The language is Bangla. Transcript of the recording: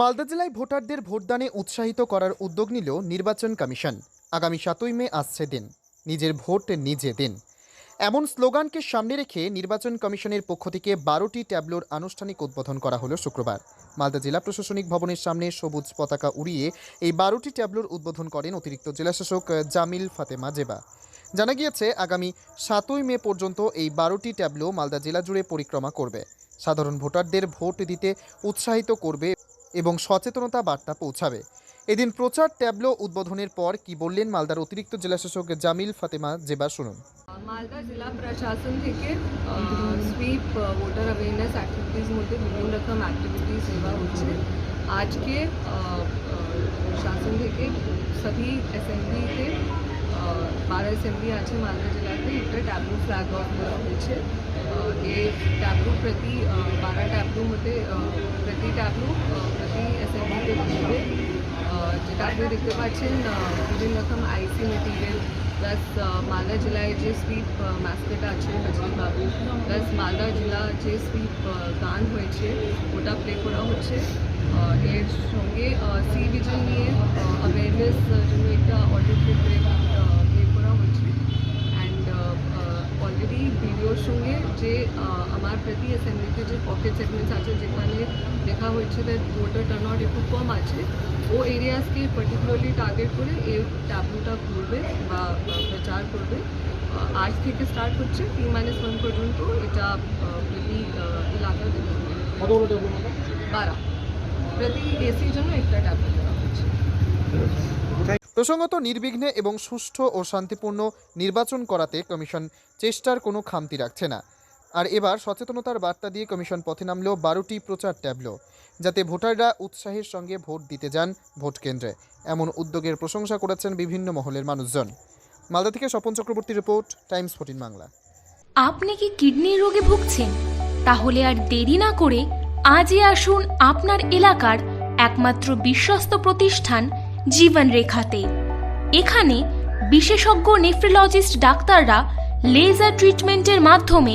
মালদা জেলায় ভোটারদের ভোটদানে উৎসাহিত করার উদ্যোগ নিল নির্বাচন কমিশন। আগামী সাতই মে আসছে দিন। নিজের ভোট নিজে দিন। এমন স্লোগানকে সামনে রেখে নির্বাচন কমিশনের পক্ষ থেকে বারোটি ট্যাবলোর আনুষ্ঠানিক উদ্বোধন করা হলো শুক্রবার। মালদা জেলা প্রশাসনিক ভবনের সামনে সবুজ পতাকা উড়িয়ে এই বারোটি ট্যাবলোর উদ্বোধন করেন অতিরিক্ত জেলাশাসক জামিল ফাতেমা জেবা। জানা গিয়েছে, আগামী সাতই মে পর্যন্ত এই বারোটি ট্যাবলো মালদা জেলা জুড়ে পরিক্রমা করবে। সাধারণ ভোটারদের ভোট দিতে উৎসাহিত করবে এবং সচেতনতা বার্তা পৌঁছাবে। এদিন প্রচার ট্যাবলো উদ্বোধনের পর কি বললেন মালদার অতিরিক্ত জেলাশাসক জামিল ফাতেমা জেবা শুনুন। মালদা জেলা প্রশাসন থেকে সুইপ ভোটার অ্যাওয়ারনেস অ্যাক্টিভিটিস মধ্যে বিভিন্ন রকম অ্যাক্টিভিটিস দেওয়া হচ্ছে। আজকে প্রশাসন থেকে সবই অ্যাসেম্বলিতে বারো অ্যাসেম্বলি আছে মালদা জেলাতে। একটা ট্যাবলু ফ্ল্যাগ অফ করা হয়েছে। আহ, এই ট্যাবলু প্রতি আহ, বারো ট্যাবলু মধ্যে আহ, প্রতি ট্যাবলু আহ, প্রতি অ্যাসেম্বলিতে বসবে আহ, যেটা আপনি দেখতে পাচ্ছেন আহ, বিভিন্ন রকম আইসি মেটেরিয়াল প্লাস মালদা জেলায় যে সুইপ ম্যাসকেট আছে হজরত বাবু প্লাস মালদা জেলা যে সুইপ গান হয়েছে ওটা প্লে করা হচ্ছে আহ, এর সঙ্গে সি ভিজন নিয়ে অ্যাওয়ারনেস জন্য একটা অডিও ক্লিপ প্লে করা হচ্ছে অ্যান্ড অলরেডি ভিডিওর সঙ্গে যে আহ, আমার প্রতি অ্যাসেম্বলিতে যে পকেট সেগমেন্টস আছে যেখানে দেখা হয়েছে যে ভোটার টার্ন আউট একটু কম আছে ও এরিয়াসকে পার্টিকুলারলি টার্গেট করে এই ট্যাবলুটা করবে বা প্রচার করবে আজ থেকে স্টার্ট হচ্ছে তিন মাইনাস ওয়ান পর্যন্ত এটা প্রতি মতো বারা প্রতি এসির জন্য একটা ট্যাবলেট দেওয়া হচ্ছে প্রসঙ্গত নির্বিঘ্নে এবং সুষ্ঠু ও শান্তিপূর্ণ নির্বাচন করাতে কমিশন চেষ্টার কোনো খামতি রাখছে না। আর এবার সচেতনতার বার্তা দিয়ে কমিশন পথে নামলো বারোটি প্রচার ট্যাবলো, যাতে ভোটাররা উৎসাহের সঙ্গে ভোট দিতে যান ভোট কেন্দ্রে। এমন উদ্যোগের প্রশংসা করেছেন বিভিন্ন মহলের মানুষজন। মালদা থেকে Swapan Chakraborty report, Times fourteen Bangla. আপনি কি কিডনির রোগে ভুগছেন? তাহলে আর দেরি না করে আজই আসুন আপনার এলাকার একমাত্র বিশ্বস্ত প্রতিষ্ঠান জীবন রেখাতে এখানে বিশেষজ্ঞ নেফ্রোলজিস্ট ডাক্তাররা লেজার ট্রিটমেন্টের মাধ্যমে